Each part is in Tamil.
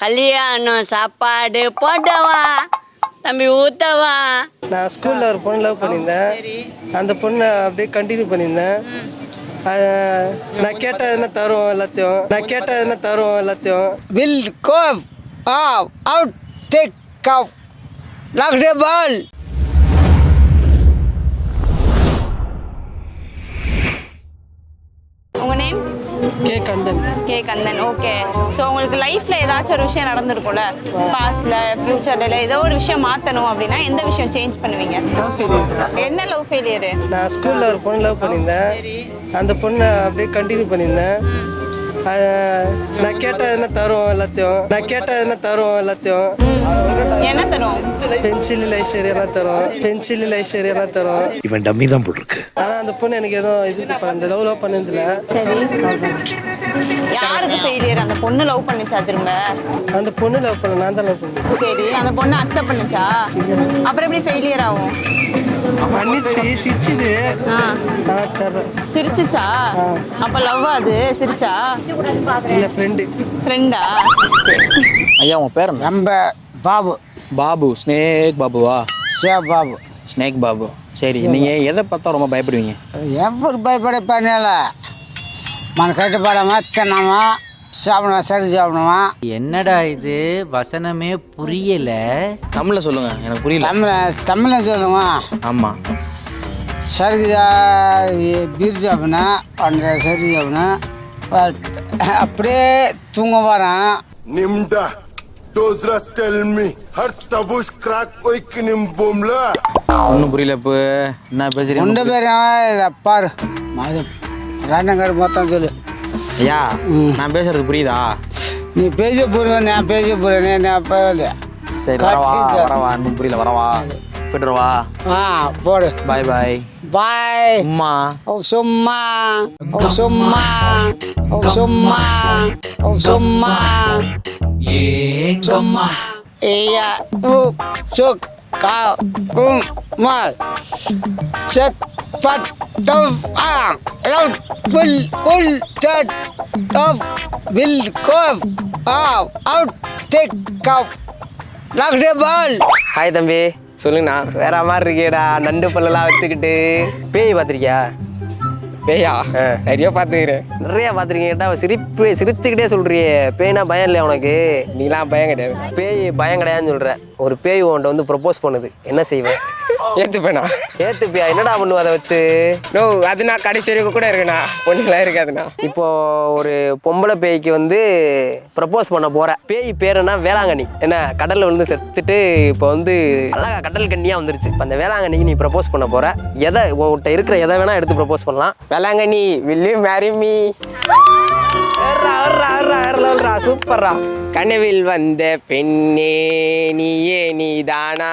கல்யாணம் சாப்பாடு போட்டவா? தம்பி ஊத்தவா? நான் ஸ்கூலில் ஒரு பொண்ணு லவ் பண்ணியிருந்தேன். அந்த பொண்ணை அப்படியே கண்டினியூ பண்ணியிருந்தேன். நான் கேட்டது என்ன தரும் எல்லாத்தையும்? நான் கேட்டது என்ன தரும் எல்லாத்தையும்? Will go out, out, take out, lock the ball. உங்க name K Kandan. K Kandan okay. So உங்களுக்கு லைஃப்ல ஏதாச்சும் ஒரு விஷயம் நடந்திருக்கும்ல? பாஸ்ட்ல ஃபியூச்சர்ல ஏதோ ஒரு விஷயம் மாத்தணும் அப்படின்னா எந்த விஷயம் சேஞ்ச் பண்ணுவீங்க? என்ன லவ் ஃபெயிலியரு நான் ஸ்கூலில் ஒரு பொண்ணு லவ் பண்ணியிருந்தேன். அந்த பொண்ணை அப்படியே கண்டினியூ பண்ணியிருந்தேன். நான் கேட்டது என்ன தரும் எல்லாத்தையும் நான் கேட்டது என்ன தரும் எல்லாத்தையும் என்ன தரும் பென்சில் எல்லாம் தரும் பென்சில் எல்லாம் தரும் இவன் டம்மி தான் போட்டிருக்கு ஆனால் அந்த பொண்ணு எனக்கு எதுவும் இது பண்ண லவ்லாம் பண்ணதில்ல சரி யாருக்கு ஃபெயிலியர் அந்த பொண்ணு லவ் பண்ணுச்சா திரும்ப? அந்த பொண்ணு லவ் பண்ண நான் தான் லவ் பண்ணேன் சரி அந்த பொண்ணு அக்செப்ட் பண்ணுச்சா? அப்புறம் எப்படி ஃபெயிலியர் ஆகும்? பண்ணிச்சு சிரிச்சுது ஆ ஆனால் தரல சிரிச்சுச்சா அப்ப லவ் அது சிரிச்சா இல்லை ஃப்ரெண்டு ஃப்ரெண்டா ஐயா உங்க பேர் என்ன நம்ம பாபு பாபு ஸ்னேக் பாபுவா சே பாபு ஸ்னேக் பாபு சரி நீங்க எதை பார்த்தா ரொம்ப பயப்படுவீங்க ఎవరు భయపడే పని మన కట్టుబడమా తిన్నామా சாப்பிடுமா சரி சாப்பிடுமா என்னடா இது? வசனமே புரியல. தமிழ்ல சொல்லுங்க எனக்கு புரியல. தமிழ் தமிழ சொல்லுமா ஆமா. சரி பீர் சாப்பிடணும் ஒன்றரை சரி சாப்பிடணும் அப்படியே தூங்க போகிறேன் rats tell me. Her tabush crack oikinim bomla. ஒன்றும் புரியல இப்போ. என்ன பேசுறீங்க? உண்ட பேர். இல்லை பாரு ரெண்டங்காரு மொத்தம் சொல்லு. ஐயா நான் பேசுறது புரியுதா? நீ பேச போடுவ நான் பேச போடுறேன் நான் போகுது சரி வரவா வரவா இன்னும் புரியல வரவா போயிட்டு வரவா ஆ போடு. பாய் பாய் பாய் அம்மா ஓ சும்மா. ஓ சும்மா. ஓ சும்மா. ஓ சும்மா. சும்மா ஏயா சுக் கா கும் மா செட் பட் டவ் ஆ லவ் ஃபுல் உல் டட் டவ் வில் கோவ் ஆ அவுட் டேக் கவ் லாக் த பால் ஹாய் தம்பி. சொல்லுங்கண்ணா வேற மாதிரி இருக்கேடா நண்டு பல்லெல்லாம் வச்சுக்கிட்டு. பேய் பார்த்துருக்கியா? பேயா? நிறைய பார்த்துக்கிறேன். நிறைய பார்த்துருக்கீங்கடா சிரிப்பு சிரிச்சுக்கிட்டே சொல்றியே. பேய்னா பயம் இல்லையா உனக்கு? நீலாம் பயம் கிடையாது. பேய் பயம் கிடையாதுன்னு சொல்ற. ஒரு பேய் உன்ட்ட வந்து ப்ரொப்போஸ் பண்ணுது. என்ன செய்வேன் ஏத்துப்பேனா? ஏத்துப்பியா? என்னடா பண்ணுவ அதை வச்சு? நோ அது நான் கடைசி வரைக்கும் கூட இருக்குண்ணா பொண்ணுலாம் இருக்காதுண்ணா. இப்போ ஒரு பொம்பளை பேய்க்கு வந்து ப்ரப்போஸ் பண்ண போற. பேய் பேர் என்ன? வேளாங்கண்ணி. என்ன கடல்ல விழுந்து செத்துட்டு இப்போ வந்து அழகா கடல் கண்ணியா வந்துருச்சு. இப்ப அந்த வேளாங்கண்ணிக்கு நீ ப்ரப்போஸ் பண்ண போற. எதை உன்கிட்ட இருக்கிற எதை வேணா எடுத்து ப்ரப்போஸ் பண்ணலாம். Velankanni will you marry me? சூப்பர்ரா. கனவில் வந்த பெண்ணே நீயே நீதானா?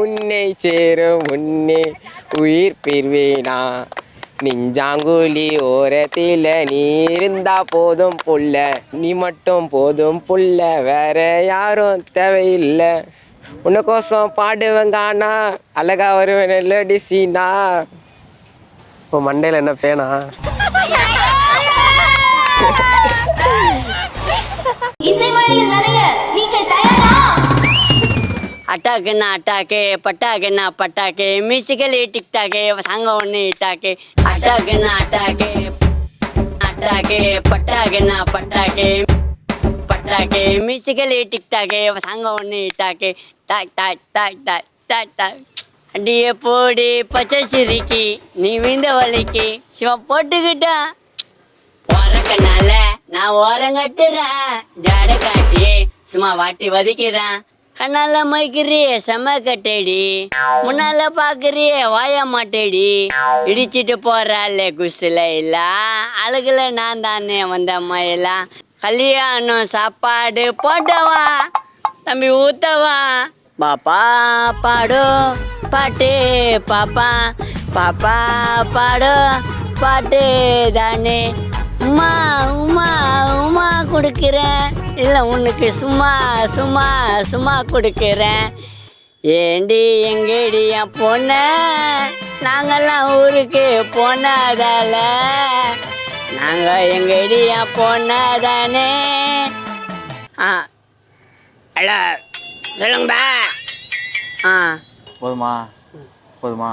உன்னை சேரும் உன்னே உயிர் பிரிவேனா நெஞ்சாங்குழி ஓரத்தில் நீ இருந்தா போதும் புள்ள. நீ மட்டும் போதும் புள்ள வேற யாரும் தேவையில்லை. உனக்கோசம் பாடுவேங்கானா அழகா வருவேன் மெலடி சீனா. இப்போ மண்டையில் என்ன பேனா? அட்டாக்குன்னா அட்டாக்கு பட்டாக்குன்னா பட்டாக்கு மியூசிக்கல் டிக்டாக்கு சாங்க ஒன்று இட்டாக்கு அட்டாக்குன்னா அட்டாக்கு அட்டாக்கு பட்டாக்குன்னா பட்டாக்கு பட்டாக்கு மியூசிக்கல் டிக்டாக்கு சாங்க ஒன்று இட்டாக்கு டாக் டாக் டாக் டாக் டாக் டாக் அடியே போடி பச்சை சிரிக்கி நீ விந்த வலிக்கு சிவன் போட்டுக்கிட்டான் ஓரக்கனால நான் ஓரம் கட்டுறேன் ஜாட காட்டி சும்மா வாட்டி வதிக்கிறேன் கண்ணால மைக்கிறியே செம கட்டடி. முன்னால பாக்குறியே வாய மாட்டேடி. இடிச்சிட்டு போறாளே குசுல இல்ல. அழகுல நான் தானே வந்த எல்லாம் கல்யாணம் சாப்பாடு போட்டவா? தம்பி ஊத்தவா? பாப்பா பாடோ பாட்டு பாப்பா. பாப்பா பாடோ பாட்டு தானே. உமா உமா உமா கொடுக்குறேன். இல்லை உனக்கு சும்மா சும்மா சும்மா கொடுக்குறேன். ஏண்டி எங்கேடி என் பொண்ண? நாங்கெல்லாம் ஊருக்கு போனதால. நாங்கள் எங்கேடி என் பொண்ண தானே? ஆ ஹலோ சொல்லுங்கப்பா. ஆ. போதுமா போதுமா.